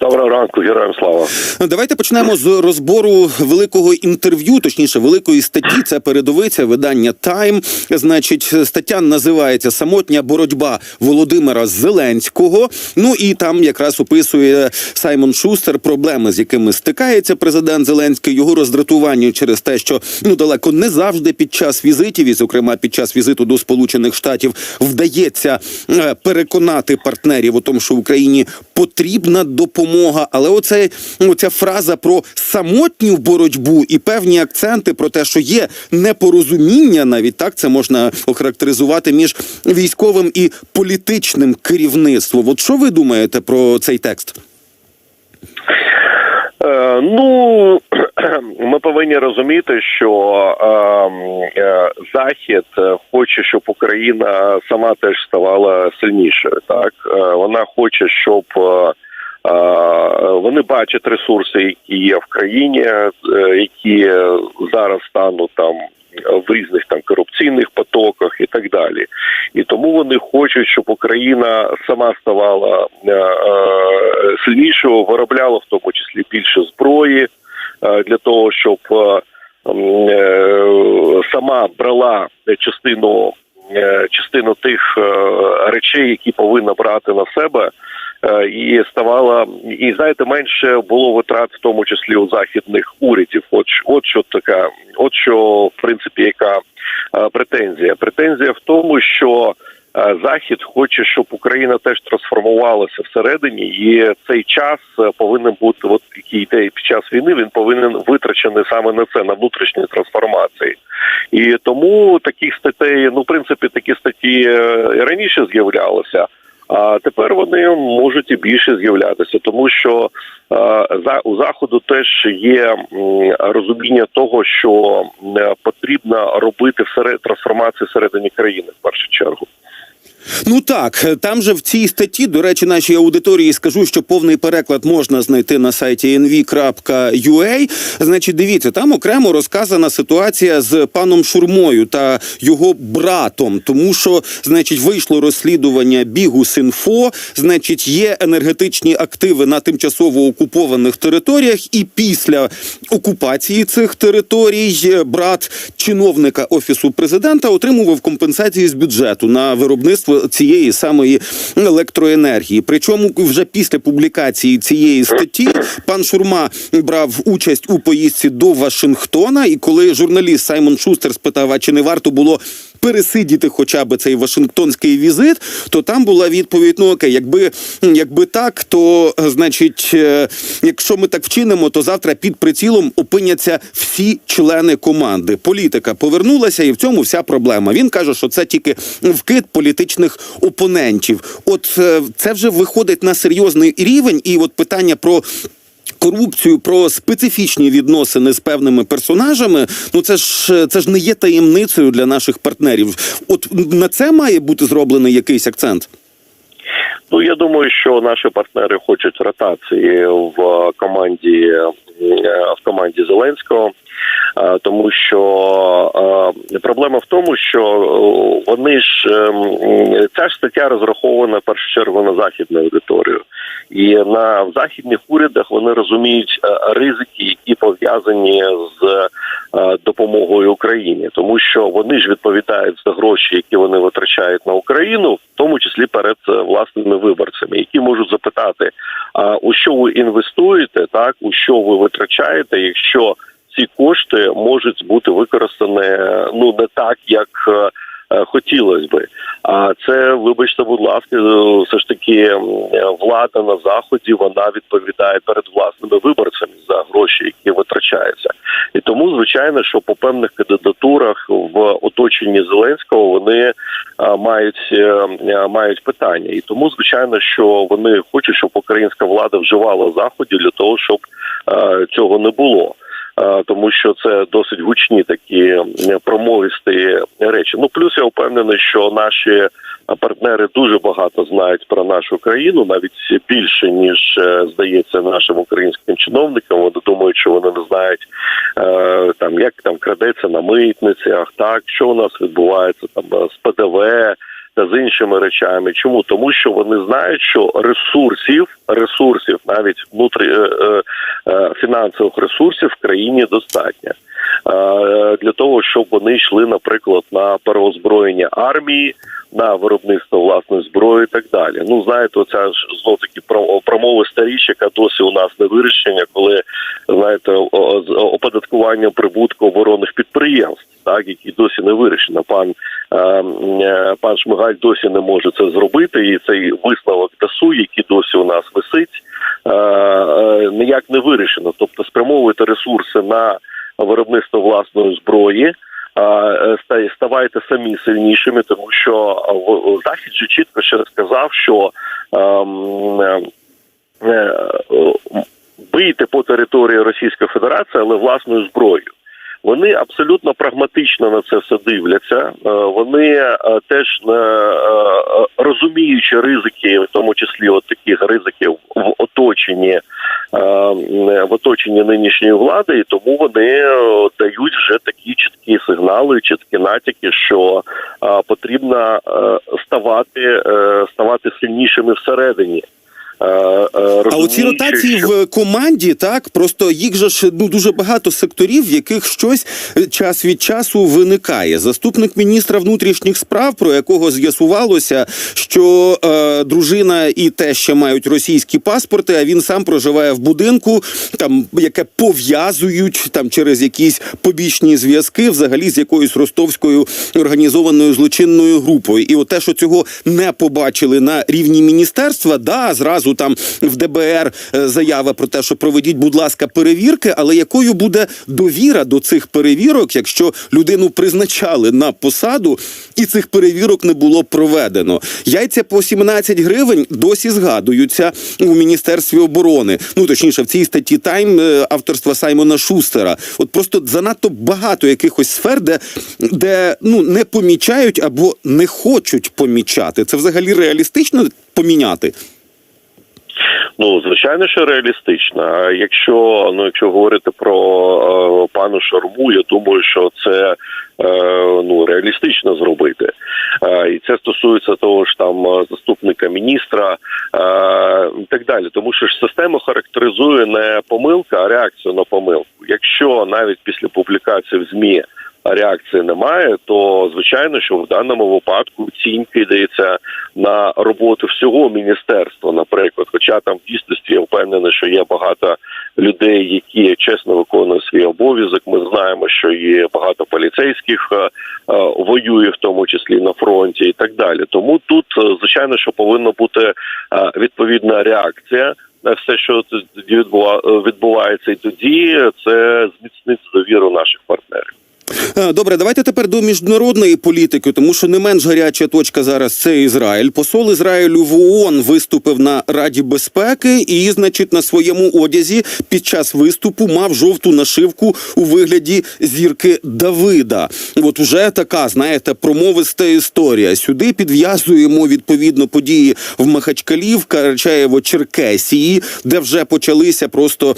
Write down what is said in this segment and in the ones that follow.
Доброго ранку, героям слава. Давайте почнемо з розбору великого інтерв'ю, точніше, великої статті. Це передовиця видання Тайм. Значить, стаття називається Самотня боротьба Володимира Зеленського. Ну і там якраз описує Саймон Шустер проблеми, з якими стикається президент Зеленський, його роздратування через те, що ну далеко не завжди під час візитів, і зокрема під час візиту до Сполучених Штатів, вдається е, переконати партнерів у тому, що Україні потрібна допомога. Але оце оця фраза про самотню боротьбу і певні акценти про те, що є непорозуміння, навіть так це можна охарактеризувати між військовим і політичним керівництвом. От що ви думаєте про цей текст? Е, ну ми повинні розуміти, що е, е, Захід е, хоче, щоб Україна сама теж ставала сильнішою. Так е, вона хоче, щоб е, вони бачать ресурси, які є в країні, е, які зараз стануть там. В різних там корупційних потоках і так далі, і тому вони хочуть, щоб Україна сама ставала е, е, сильнішою, виробляла в тому числі більше зброї для того, щоб сама брала частину частину тих речей, які повинна брати на себе. Е, І ставала і знаєте, менше було витрат, в тому числі у західних урядів. От от що така, от що в принципі, яка е, претензія? Претензія в тому, що е, Захід хоче, щоб Україна теж трансформувалася всередині, і цей час повинен бути, от який йде під час війни, він повинен витрачений саме на це, на внутрішні трансформації. І тому таких статей, ну в принципі, такі статті раніше з'являлися. А тепер вони можуть і більше з'являтися, тому що е, за у заходу теж є розуміння того, що е, потрібно робити всеред трансформацію всередині країни в першу чергу. Ну так, там же в цій статті, до речі, нашій аудиторії скажу, що повний переклад можна знайти на сайті nv.ua. Значить, дивіться, там окремо розказана ситуація з паном Шурмою та його братом, тому що, значить, вийшло розслідування бігу Синфо. Значить, є енергетичні активи на тимчасово окупованих територіях, і після окупації цих територій е, брат чиновника офісу президента отримував компенсації з бюджету на виробництво цієї самої електроенергії. Причому вже після публікації цієї статті пан Шурма брав участь у поїздці до Вашингтона. І коли журналіст Саймон Шустер спитав, а чи не варто було пересидіти хоча б цей Вашингтонський візит, то там була відповідь: ну окей, якби, якби так, то е, значить, е, якщо ми так вчинимо, то завтра під прицілом опиняться всі члени команди. Політика повернулася, і в цьому вся проблема. Він каже, що це тільки вкид політичних опонентів. От е, це вже виходить на серйозний рівень, і от питання про. Корупцію про специфічні відносини з певними персонажами, ну це ж це ж не є таємницею для наших партнерів. От на це має бути зроблений якийсь акцент. Ну я думаю, що наші партнери хочуть ротації в команді е, в команді Зеленського, е, тому що е, проблема в тому, що вони ж е, ця ж стаття розрахована першу чергу на західну аудиторію, і на в західних урядах вони розуміють е, ризики, які пов'язані з е, допомогою Україні, тому що вони ж відповідають за гроші, які вони витрачають на Україну, в тому числі перед е, власними виборцями, які можуть запитати: а у що ви інвестуєте, так у що ви витрачаєте, якщо ці кошти можуть бути використані ну не так, як хотілося би. А це, вибачте, будь ласка, е, все ж таки е, влада на заході вона відповідає перед власними виборцями за гроші, які витрачаються. І тому, звичайно, що по певних кандидатурах в оточенні Зеленського вони мають е, е, мають питання. І тому, звичайно, що вони хочуть, щоб українська влада вживала заходів для того, щоб е, цього не було. Е, Тому що це досить гучні такі промовисті речі. Ну плюс я впевнений, що наші партнери дуже багато знають про нашу країну, навіть більше ніж е, здається нашим українським чиновникам. Вони думають, що вони не знають е, там, як там крадеться на митницях, так що у нас відбувається там з ПДВ та з іншими речами. Чому тому, що вони знають, що ресурсів, ресурсів, навіть внутрі е, е, е, фінансових ресурсів в країні достатньо. Е, Для того щоб вони йшли, наприклад, на переозброєння армії, на виробництво власної зброї і так далі. Ну знаєте, оця ж знов таки про- промови старіші, яка досі у нас не вирішення, коли знаєте, з оподаткування прибутку оборонних підприємств, так які досі не вирішено. Пан е, е, пан Шмигаль досі не може це зробити, і цей висновок ДАСУ, який досі у нас висить, е, ніяк не вирішено. Тобто спрямовувати ресурси на виробництво власної зброї. Ставайте самі сильнішими, тому що захід же чітко ще сказав, що бийте по території Російської Федерації, але власною зброєю. Вони абсолютно прагматично на це все дивляться. Е, Вони е, теж е, розуміючи ризики, в тому числі от таких ризиків в оточенні в оточенні нинішньої влади, і тому вони дають вже такі чіткі сигнали, чіткі натяки, що потрібно ставати, ставати сильнішими всередині. Е, е, А оці ротації що- в команді, так просто їх же ж ну дуже багато секторів, в яких щось е, час від часу виникає. Заступник міністра внутрішніх справ, про якого з'ясувалося, що е, дружина і те, ще мають російські паспорти, а він сам проживає в будинку, там яке пов'язують там через якісь побічні зв'язки, взагалі з якоюсь ростовською організованою злочинною групою. І от те, що цього не побачили на рівні міністерства, да, зразу там в ДБР е, заява про те, що проведіть, будь ласка, перевірки, але якою буде довіра до цих перевірок, якщо людину призначали на посаду і цих перевірок не було проведено? Яйця по 17 гривень досі згадуються у міністерстві оборони. Ну точніше, в цій статті Тайм е, авторства Саймона Шустера. От просто занадто багато якихось сфер, де, де ну не помічають або не хочуть помічати. Це взагалі реалістично поміняти. Ну, звичайно, що реалістично. А Якщо ну, якщо говорити про е, пану Шарму, я думаю, що це е, ну реалістично зробити. Е, і це стосується того ж там заступника міністра і так далі. Тому що ж система характеризує не помилка, а реакцію на помилку. Якщо навіть після публікації в змі звичайно, що в даному випадку цінь кидається на роботу всього міністерства, наприклад. Хоча там в дійсності я впевнений, що є багато людей, які чесно виконують свій обов'язок. Ми знаємо, що є багато поліцейських е, е, воює, в тому числі на фронті, і так далі. Тому тут е, звичайно, що повинна бути відповідна реакція. На все, що відбувається, і тоді це зміцнить довіру наших партнерів. Е, Добре, давайте тепер до міжнародної політики, тому що не менш гаряча точка зараз це Ізраїль. Посол Ізраїлю в ООН виступив на Раді безпеки і, значить, на своєму одязі під час виступу мав жовту нашивку у вигляді зірки Давида. От уже така, знаєте, промовиста історія. Сюди підв'язуємо відповідно події в Махачкалі, в Карачаєво-Черкесії, де вже почалися просто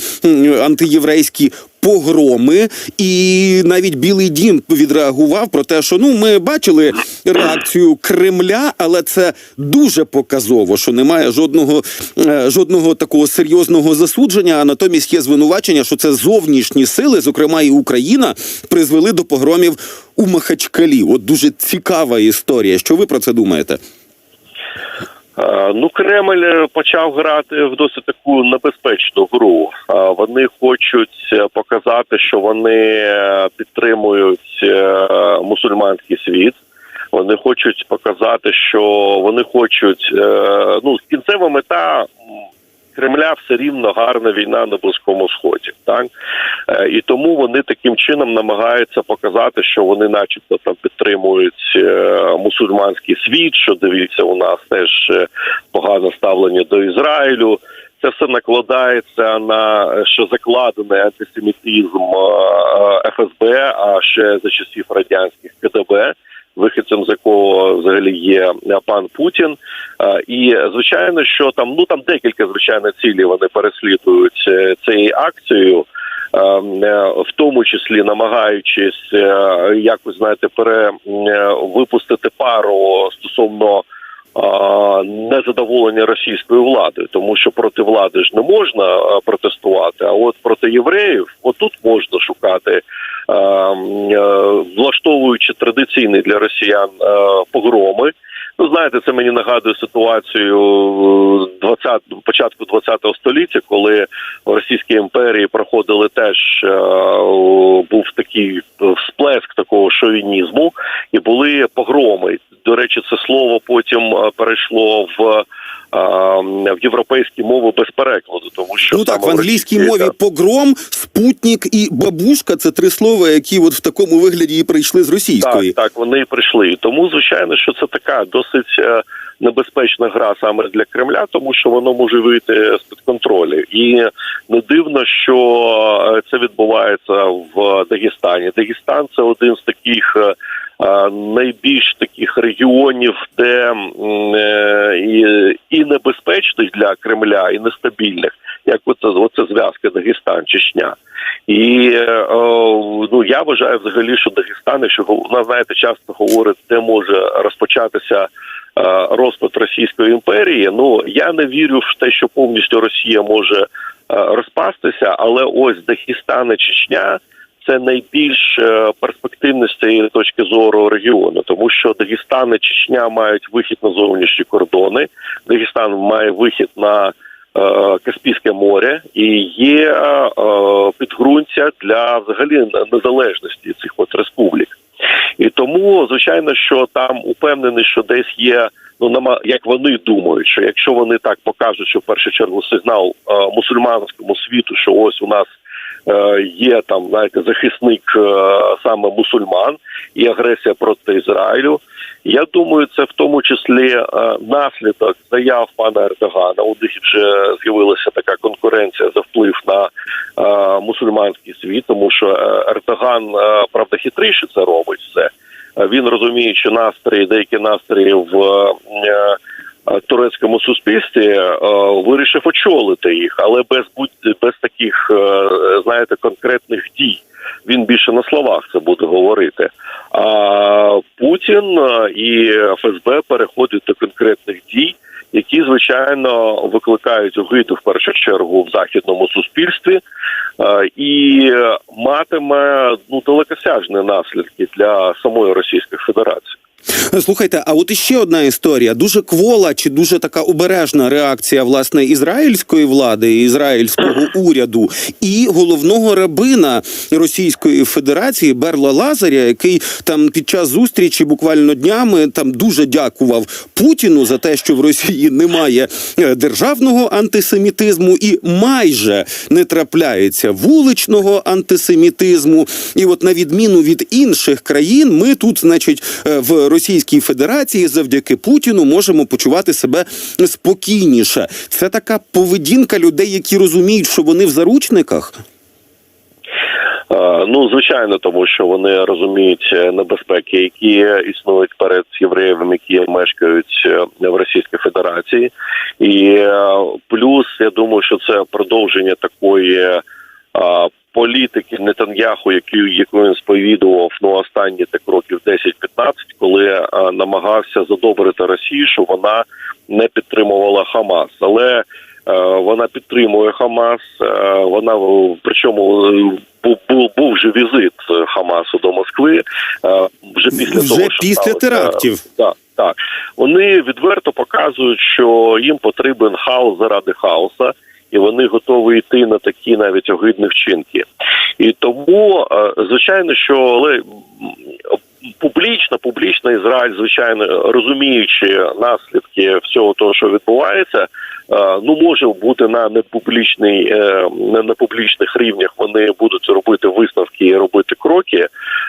антиєврейські погроми, і навіть Білий Дім відреагував про те, що ну ми бачили реакцію Кремля, але це дуже показово, що немає жодного е, жодного такого серйозного засудження. А натомість є звинувачення, що це зовнішні сили, зокрема і Україна, призвели до погромів у Махачкалі. От дуже цікава історія. Що ви про це думаєте? Е, Ну, Кремль е, почав грати в досить таку небезпечну гру. Е, Вони хочуть показати, що вони підтримують мусульманський світ. Вони хочуть показати, що вони хочуть ну кінцева мета. Кремля все рівно гарна війна на близькому сході, так Е, і тому вони таким чином намагаються показати, що вони, начебто, там підтримують е, мусульманський світ. Що дивіться, у нас теж е, погане ставлення до Ізраїлю. Це все накладається на що закладений антисемітизм ФСБ, а ще за часів радянських КДБ. Вихідцем з якого взагалі є е, пан Путін. Е, І звичайно, що там ну там декілька звичайно цілі вони переслідують е, цією акцією. е, е, В тому числі намагаючись якось знаєте, пере м, е, випустити пару стосовно незадоволення російською владою, тому що проти влади ж не можна протестувати. А от проти євреїв, отут можна шукати, влаштовуючи традиційні для росіян е, погроми. Ну, знаєте, це мені нагадує ситуацію е, 20, початку 20 століття, коли в Російській імперії проходили теж е, був такий сплеск такого шовінізму, і були погроми. До речі, це слово потім е, перейшло в, е, в європейські мови без перекладу, тому що Ну так, в англійській мові погром, спутник і бабушка це три слова, які от в такому вигляді і прийшли з російської. Так, так, вони і прийшли. Тому звичайно, що це така досить е, небезпечна гра саме для Кремля, тому що воно може вийти з під контролю. І не дивно, що е, це відбувається в Дагестані. Дагестан це один з таких. Е, Найбільш таких регіонів, де е, і, небезпечних для Кремля, і нестабільних, як оце, оце зв'язка Дагестан, Чечня. І е, ну я вважаю взагалі, що Дагестан, го- вона знаєте, часто говорить, де може розпочатися розпад Російської імперії. Ну я не вірю в те, що повністю Росія може розпастися, але ось Дагестан і Чечня. Це найбільш е, перспективне з цієї точки зору регіону, тому що Дагестан і Чечня мають вихід на зовнішні кордони. Дагестан має вихід на е, Каспійське море і є е, підґрунтя для взагалі незалежності цих от республік. І тому, звичайно, що там упевнений, що десь є. Ну нама як вони думають, що якщо вони так покажуть, що в першу чергу сигнал мусульманському світу, що ось у нас є там, знаєте, захисник е, саме мусульман і агресія проти Ізраїлю. Я думаю, це в тому числі е, наслідок заяв пана Ердогана. У них вже з'явилася така конкуренція за вплив на е, мусульманський світ, тому що е, Ердоган е, правда хитріше це робить все. Е, Він розуміючи настрої, деякі настрої в е, е, турецькому суспільстві, е, вирішив очолити їх, але без будь без таких, е, знаєте, конкретних дій. Він більше на словах це буде говорити. А Путін е, і ФСБ переходять до конкретних дій, які звичайно викликають огиду в першу чергу в західному суспільстві, е, і матиме ну далекосяжні наслідки для самої Російської Федерації. Слухайте, а от іще одна історія. Дуже квола чи дуже така обережна реакція власне ізраїльської влади, ізраїльського уряду і головного рабина Російської Федерації Берла Лазаря, який там під час зустрічі буквально днями там дуже дякував Путіну за те, що в Росії немає е, державного антисемітизму і майже не трапляється вуличного антисемітизму. І от на відміну від інших країн, ми тут, значить, е, в Російській Федерації завдяки Путіну можемо почувати себе спокійніше. Це така поведінка людей, які розуміють, що вони в заручниках. Е, Ну, звичайно, тому що вони розуміють е, небезпеки, які існують перед євреями, які мешкають е, в Російській Федерації, і плюс я думаю, що це продовження такої політики Нетаньяху, яку, яку він сповідував ну останні так років 10-15, коли е, намагався задобрити Росію, що вона не підтримувала Хамас, але Е, Вона підтримує Хамас. е, Вона причому був був, вже візит Хамасу до Москви. Вже після Вже того, що після сталося. терактів. Так, так. Вони відверто показують, що їм потрібен хаос заради хаоса, і вони готові йти на такі навіть огидні вчинки. І тому, е, звичайно, що але публічно, публічно Ізраїль, звичайно, розуміючи наслідки всього того, що відбувається, е, ну може бути на непублічний, е, на непублічних рівнях вони будуть робити висновки і робити кроки,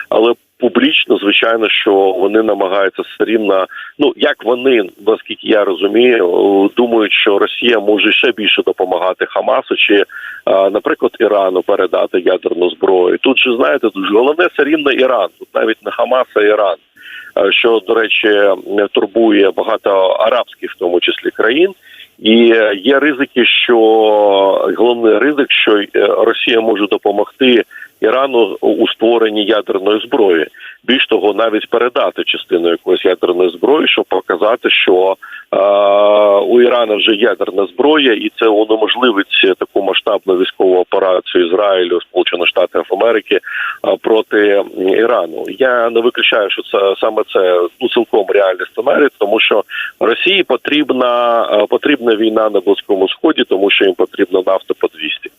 але публічно, звичайно, що вони намагаються все рівно, ну як вони, наскільки я розумію, е, думають, що Росія може ще більше допомагати Хамасу чи, е, наприклад, Ірану передати ядерну зброю. Тут же знаєте, ж головне все рівно Іран. Тут навіть не Хамас, а Іран. е, що до речі турбує багато арабських, в тому числі країн. І є ризики, що головний ризик, що е, Росія може допомогти Ірану у створенні ядерної зброї. Більш того, навіть передати частину якоїсь ядерної зброї, щоб показати, що е, у Ірана вже ядерна зброя, і це унеможливить таку масштабну військову операцію Ізраїлю, Сполучених Штатів Америки е, проти Ірану. Я не виключаю, що це саме це ну цілком реальний сценарій, тому що Росії потрібна е, потрібна війна на близькому сході, тому що їм потрібна нафта по 200.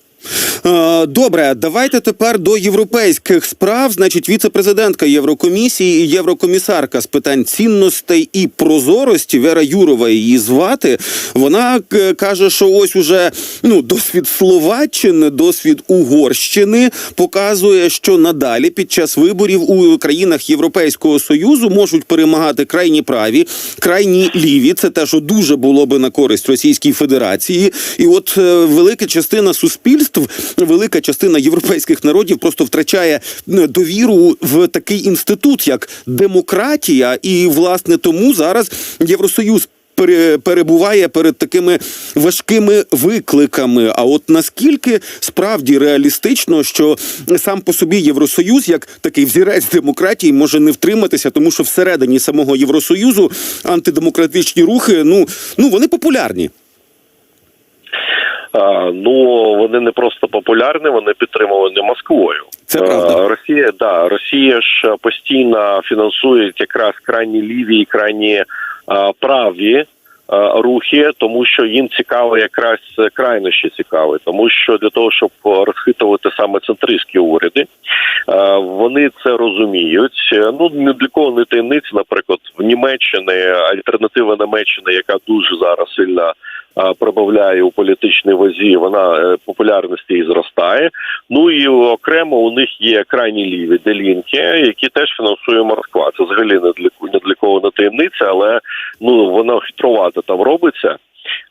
Е, Добре, давайте тепер до європейських справ. Значить, віце-президентка Єврокомісії єврокомісарка з питань цінностей і прозорості Вера Юрова її звати. Вона е, каже, що ось уже ну досвід Словаччини, досвід Угорщини показує, що надалі під час виборів у країнах Європейського союзу можуть перемагати крайні праві, крайні ліві. Це те, що дуже було би на користь Російській Федерації, і от е, велика частина суспільств, велика частина європейських народів просто втрачає довіру в такий інститут, як демократія, і власне тому зараз Євросоюз. пере- Перебуває перед такими важкими викликами. А от наскільки справді реалістично, що сам по собі Євросоюз, як такий взірець демократії, може не втриматися, тому що всередині самого Євросоюзу антидемократичні рухи, ну ну вони популярні. Ну вони не просто популярні, вони підтримувані Москвою. Це правда. Росія, да, Росія ж постійно фінансує якраз крайні ліві і крайні праві. Рухи, тому що їм цікаво якраз крайнощі цікаві, тому що для того, щоб розхитувати саме центристські уряди, вони це розуміють. Ну не для кого не таємниця, наприклад, в Німеччині альтернатива Німеччини, яка дуже зараз сильно е, прибавляє у політичній вазі, вона е, популярності і зростає. Ну і окремо у них є крайні ліві делінки, які теж фінансує Москва. Це взагалі не для не для кого не таємниця, але ну воно хитрувато там робиться.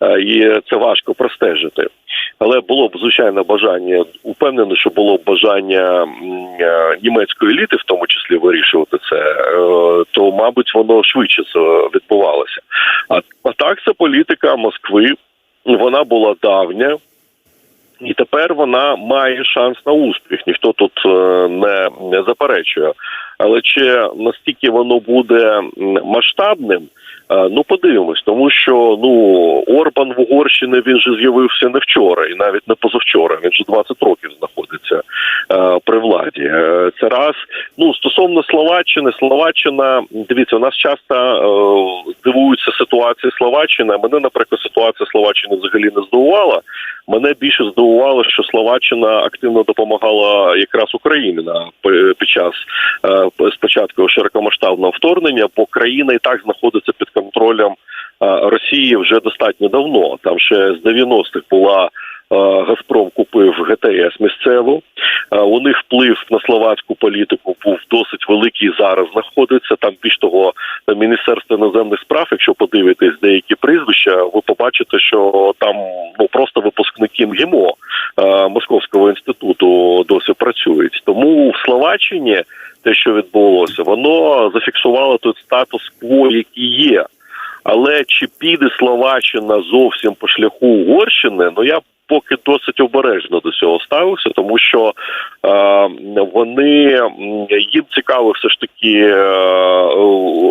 е, І це важко простежити, але було б звичайно бажання. Упевнений, що було б бажання німецької еліти, в тому числі вирішувати це, то мабуть воно швидше відбувалося. А, а так це політика Москви. Вона була давня, і тепер вона має шанс на успіх. Ніхто тут е, не, не заперечує. Але чи настільки воно буде масштабним? Е, Ну, подивимось, тому що ну Орбан в Угорщині він же з'явився не вчора, і навіть не позавчора. Він же 20 років знаходиться е, при владі. Е, це раз. Ну стосовно Словаччини, Словаччина, дивіться, у нас часто е, здивуються ситуації Словаччини. Мене, наприклад, ситуація Словаччини взагалі не здивувала. Мене більше здивувало, що Словаччина активно допомагала якраз Україні на під час е, спочатку широкомасштабного вторгнення, бо країна і так знаходиться під контролем е, Росії вже достатньо давно. Там ще з 90-х була. Е, Газпром купив ГТС місцеву. Е, У них вплив на словацьку політику був досить великий. Зараз знаходиться там. Більш того, міністерство іноземних справ. Якщо подивитись деякі прізвища, ви побачите, що там ну просто випускники МГІМО е, Московського інституту досі працюють. Тому в Словаччині те, що відбулося, воно зафіксувало той статус-кво, який є. Але чи піде Словаччина зовсім по шляху Угорщини? Ну я поки досить обережно до цього ставився, тому що е, вони їм цікаво все ж таки е,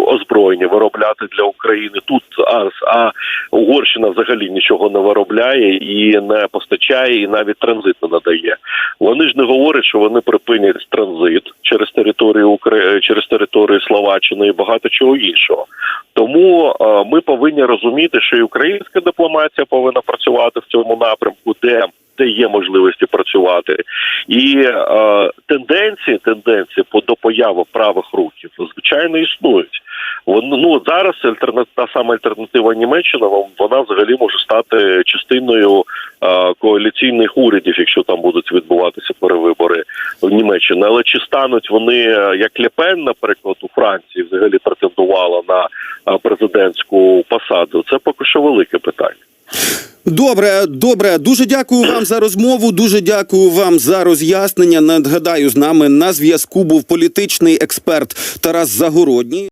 озброєння виробляти для України тут. А, а Угорщина взагалі нічого не виробляє і не постачає, і навіть транзит не надає. Вони ж не говорять, що вони припинять транзит через територію Украї... через територію Словаччини і багато чого іншого. Тому е, ми повинні розуміти, що і українська дипломатія повинна працювати в цьому напрямку, де де є можливості працювати, і е, тенденції, тенденції по до появи правих рухів звичайно існують. Вони ну зараз альтерна... та сама альтернатива Німеччина вон- вона взагалі може стати частиною е, коаліційних урядів, якщо там будуть відбуватися перевибори в Німеччині. Але чи стануть вони е, як Лепен, наприклад, у Франції взагалі претендувала на е, президентську посаду? Це поки що велике питання. Добре, добре. Дуже дякую вам за розмову. Дуже дякую вам за роз'яснення. Нагадаю, з нами на зв'язку був політичний експерт Тарас Загородній.